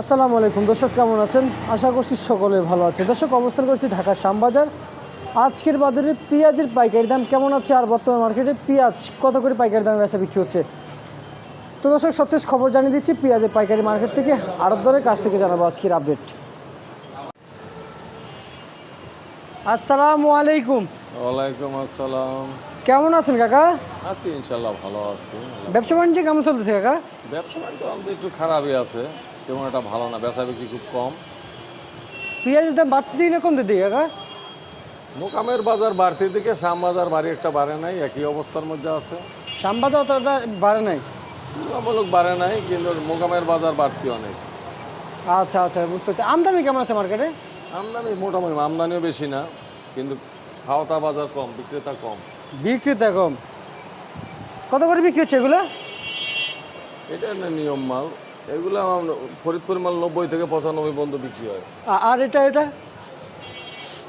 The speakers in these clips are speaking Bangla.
আসসালামু আলাইকুম। দর্শক, কেমন আছেন? আশা করছি সকলে ভালো আছে দর্শক, অবস্থান করছি ঢাকার শ্যামবাজার। আজকের বাজারে পেঁয়াজের পাইকারি দাম কেমন আছে আর বর্তমান মার্কেটে পেঁয়াজ কত করে পাইকারি দামে বেচা বিক্রি হচ্ছে? তো দর্শক, সবশেষ খবর জানিয়ে দিচ্ছি, পেঁয়াজের পাইকারি মার্কেট থেকে আড়ত দরের কাছ থেকে জানাব আজকের আপডেট। আসসালামু আলাইকুম। ওয়ালাইকুম আসসালাম। কেমন আছেন কাকা? আছি ইনশাল্লাহ ভালো আছি। ব্যবসা বাণিজ্য কেমন চলতেছে কাকা? ব্যবসা বাণিজ্য আমাদের একটু খারাপই আছে তেমন একটা ভালো না বেচা বিক্রি খুব কম। পেঁয়াজের দাম বাড়তে দিই না কমতে দিই কাকা? মোকামের বাজার বাড়তি দিকে শাম বাজার বাড়ি একটা বাড়ে নাই একই অবস্থার মধ্যে আছে। শ্যামবাজার অতটা বাড়ে নাই। তুলনামূলক বাড়ে নাই কিন্তু মোকামের বাজার বাড়তি অনেক। আচ্ছা আচ্ছা বুঝতে পারছি। আমদানি কেমন আছে মার্কেটে আমদানি মোটামুটি আমদানিও বেশি না কিন্তু খাওয়াতা বাজার কম বিক্রেতা কম। বিক্রিতে কম। কত করে বিক্রি হচ্ছে এগুলো? এটা না নিয়ম মাল। এগুলো আমার ফরিদপুর মাল নব্বই থেকে পঁচানব্বই পর্যন্ত বিক্রি হয়। আর এটা এটা?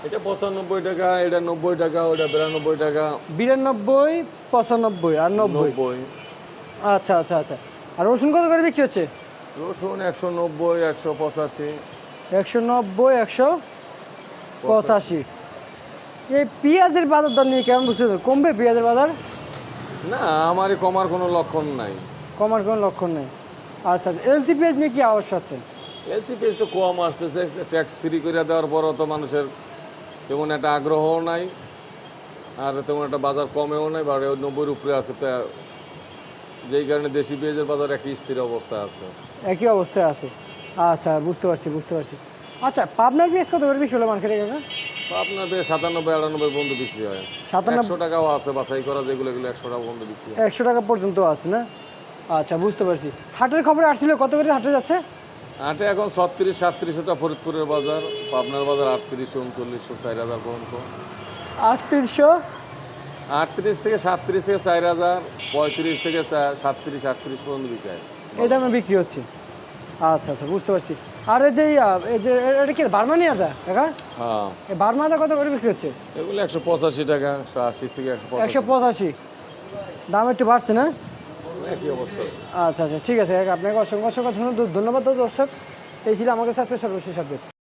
এটা পঁচানব্বই টাকা এটা নব্বই টাকা ওটা বিরানব্বই টাকা। বিরানব্বই পঁচানব্বই আর নব্বই। আচ্ছা আচ্ছা আচ্ছা। আর রসুন কত করে বিক্রি হচ্ছে? রসুন একশো নব্বই একশো পঁচাশি। একশো নব্বই একশো পঁচাশি। এই পেঁয়াজের বাজার দর নিয়ে কেমন বুঝতে? কমবে পেঁয়াজের বাজার? না আমারই কমার কোনো লক্ষণ নাই। কমার কোনো লক্ষণ নেই। আচ্ছা আচ্ছা এলসি পেঁয়াজ নিয়ে কি আবশ্যক আছে এলসি পেজ তো কম আসতেছে ট্যাক্স ফ্রি করে দেওয়ার পরও তো মানুষের তেমন একটা আগ্রহও নাই আর তেমন একটা বাজার কমেও নাই বা নব্বইয়ের উপরে আছে যেই কারণে দেশি পেঁয়াজের বাজার একই স্থির অবস্থা আছে। একই অবস্থায় আছে। আচ্ছা বুঝতে পারছি বুঝতে পারছি। আচ্ছা পাবনার পেঁয়াজ কত করে বিক্রি হলো মার্কেটে কাকা আপনাদের সাতানব্বই আটানব্বই পর্যন্ত বিক্রি হয়। সাতানব্বই টাকাও আছে বাছাই করা যেগুলো এগুলো একশো টাকা পর্যন্ত বিক্রি হয়। একশো টাকা পর্যন্ত আছে না? আচ্ছা বুঝতে পারছি। হাটের খবরে আসছিল কত করে হাটে যাচ্ছে? আটে এখন ছত্রিশ সাতত্রিশ ওটা ফরিদপুরের বাজার পাবনার বাজার আটত্রিশশো উনচল্লিশশো চার হাজার পর্যন্ত। আটত্রিশশো? আটত্রিশ থেকে সাতত্রিশ থেকে চার হাজার পঁয়ত্রিশ থেকে সাতত্রিশ আটত্রিশ পর্যন্ত বিক্রি হয়। এই দামে বিক্রি হচ্ছে। আচ্ছা আচ্ছা বুঝতে পারছি। আর এই যে এই যে এটা কি আদা কাকা? হ্যাঁ। এই বার্মা কত করে বিক্রি হচ্ছে? এগুলো একশো পঁচাশি টাকা একশো আশি থেকে একশো পঁচাশি। দাম একটু বাড়ছে না? একই অবস্থা। আচ্ছা আচ্ছা ঠিক আছে। আপনাকে অসংখ্য অসংখ্য ধন্যবাদ ধন্যবাদ দর্শক। এই ছিল আমার কাছে আজকে সর্বশেষ আপডেট